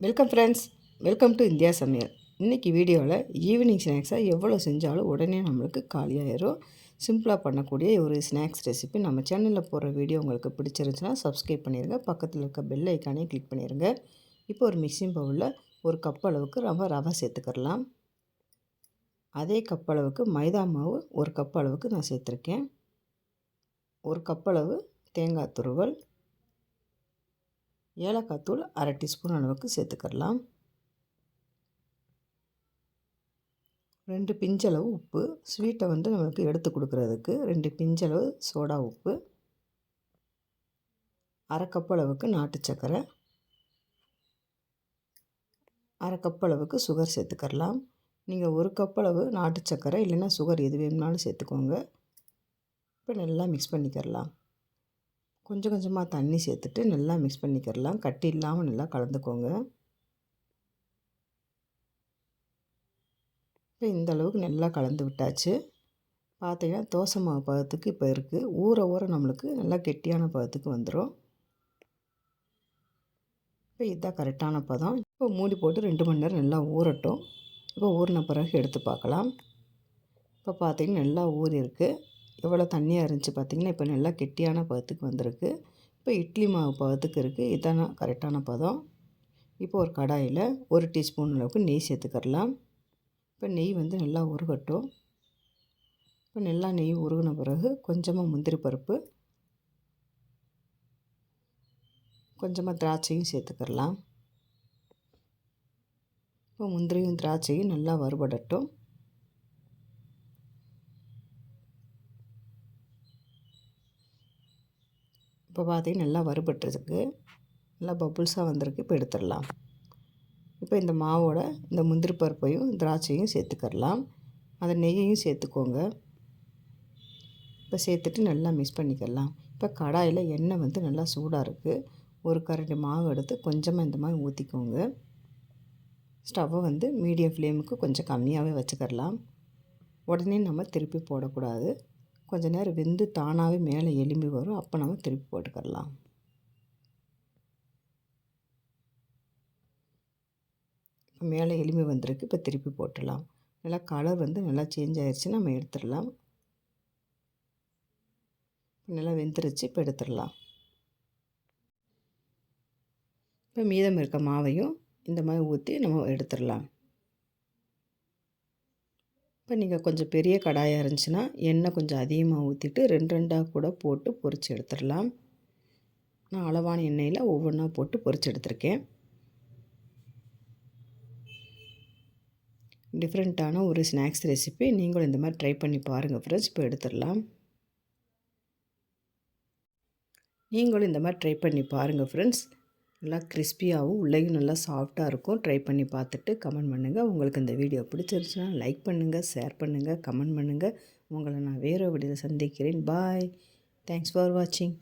Welcome friends welcome to India சமையல் இன்றைக்கி வீடியோவில் ஈவினிங் ஸ்நாக்ஸாக எவ்வளோ செஞ்சாலும் உடனே நம்மளுக்கு காலியாயிரும். சிம்பிளாக பண்ணக்கூடிய ஒரு ஸ்நாக்ஸ் ரெசிபி நம்ம சேனலில் போடுற வீடியோ உங்களுக்கு பிடிச்சிருந்துச்சுன்னா சப்ஸ்கிரைப் பண்ணிடுங்க பக்கத்தில் இருக்க பெல் ஐக்கானே கிளிக் பண்ணிடுங்க இப்போ ஒரு மிக்சிங் பவுலில் ஒரு கப் அளவுக்கு ரவை ரவை சேர்த்துக்கிறலாம். அதே கப் அளவுக்கு மைதா மாவு ஒரு கப் அளவுக்கு நான் சேர்த்துருக்கேன். ஒரு கப் அளவு தேங்காய் துருவல். ஏலக்காய் தூள் அரை டீஸ்பூன் அளவுக்கு சேர்த்துக்கிடலாம் ரெண்டு பிஞ்சளவு உப்பு. ஸ்வீட்டை வந்து நம்மளுக்கு எடுத்து கொடுக்குறதுக்கு ரெண்டு பிஞ்சளவு சோடா உப்பு. அரை கப் அளவுக்கு நாட்டு சர்க்கரை அரை கப் அளவுக்கு சுகர் சேர்த்துக்கிடலாம் நீங்கள் ஒரு கப் அளவு நாட்டு சர்க்கரை இல்லைன்னா சுகர் எது வேணும்னாலும் சேர்த்துக்கோங்க. இப்போ நல்லா மிக்ஸ் பண்ணிக்கிறலாம். கொஞ்சம் கொஞ்சமாக தண்ணி சேர்த்துட்டு நல்லா மிக்ஸ் பண்ணிக்கிறலாம். கட்டி இல்லாமல் நல்லா கலந்துக்கோங்க. இப்போ இந்த அளவுக்கு நல்லா கலந்து விட்டாச்சு. பார்த்தீங்கன்னா தோசை மாவு பதத்துக்கு இப்போ இருக்குது ஊற ஊற நம்மளுக்கு நல்லா கெட்டியான பதத்துக்கு வந்துடும் இப்போ இதுதான் கரெக்டான பதம். இப்போ மூடி போட்டு ரெண்டு மணி நேரம் நல்லா ஊறட்டும். இப்போ ஊறின பிறகு எடுத்து பார்க்கலாம். இப்போ பார்த்திங்கன்னா நல்லா ஊறி இருக்குது எவ்வளோ தண்ணியாக இருந்துச்சு பார்த்திங்கன்னா இப்போ நல்லா கெட்டியான பதத்துக்கு வந்திருக்கு. இப்போ இட்லி மாவு பதத்துக்கு இருக்குது இதான? கரெக்டான பதம். இப்போ ஒரு கடாயில் ஒரு டீஸ்பூன் அளவுக்கு நெய் சேர்த்துக்கரலாம் இப்போ நெய் வந்து நல்லா உருகட்டும். இப்போ நல்லா நெய் உருகின பிறகு கொஞ்சமாக முந்திரி பருப்பு கொஞ்சமாக திராட்சையும் சேர்த்துக்கரலாம் இப்போ முந்திரியும் திராட்சையும் நல்லா வறுபடட்டும். இப்போ பார்த்தீங்கன்னா நல்லா வறுபட்டுருக்கு. நல்லா பபுள்ஸாக வந்திருக்கு. இப்போ எடுத்துடலாம். இப்போ இந்த மாவோட இந்த முந்திரி பருப்பையும் திராட்சையும் சேர்த்துக்கரலாம் அதை நெய்யையும் சேர்த்துக்கோங்க. இப்போ சேர்த்துட்டு நல்லா மிக்ஸ் பண்ணிக்கலாம். இப்போ கடாயில் எண்ணெய் வந்து நல்லா சூடாக இருக்குது ஒரு கரண்டி மாவு எடுத்து கொஞ்சமாக இந்த மாதிரி ஊற்றிக்கோங்க ஸ்டவ்வை வந்து மீடியம் ஃப்ளேமுக்கு கொஞ்சம் கம்மியாகவே வச்சுக்கரலாம் உடனே நம்ம திருப்பி போடக்கூடாது. கொஞ்ச நேரம் வெந்து தானாகவே மேலே எலும்பி வரும். அப்போ நம்ம திருப்பி போட்டுக்கிடலாம் மேலே எலும்பி வந்திருக்கு. இப்போ திருப்பி போட்டுடலாம். நல்லா கலர் வந்து நல்லா சேஞ்ச் ஆகிடுச்சு நம்ம எடுத்துடலாம். நல்லா வெந்துருச்சு இப்போ எடுத்துடலாம். இப்போ மீதம் இருக்க மாவையும் இந்த மாதிரி ஊற்றி நம்ம எடுத்துடலாம். இப்போ நீங்கள் கொஞ்சம் பெரிய கடாயாக இருந்துச்சுன்னா எண்ணெய் கொஞ்சம் அதிகமாக ஊற்றிட்டு ரெண்டு ரெண்டாக கூட போட்டு பொறிச்சு எடுத்துடலாம். நான் அளவான எண்ணெயில் ஒவ்வொன்றா போட்டு பொறிச்சு எடுத்திருக்கேன். டிஃப்ரெண்ட்டான ஒரு ஸ்நாக்ஸ் ரெசிபி நீங்களும் இந்த மாதிரி ட்ரை பண்ணி பாருங்கள் ஃப்ரெண்ட்ஸ் இப்போ எடுத்துடலாம். நீங்களும் இந்த மாதிரி ட்ரை பண்ணி பாருங்கள் ஃப்ரெண்ட்ஸ் நல்லா கிறிஸ்பியாகவும் உள்ளேயும் நல்லா சாஃப்டாக இருக்கும். ட்ரை பண்ணி பார்த்துட்டு கமெண்ட் பண்ணுங்கள் உங்களுக்கு இந்த வீடியோ பிடிச்சிருச்சுன்னா லைக் பண்ணுங்கள் ஷேர் பண்ணுங்கள் கமெண்ட் பண்ணுங்கள் உங்களை நான் வேறு வீடியோவில் சந்திக்கிறேன். பாய் தேங்க்ஸ் ஃபார் வாட்சிங்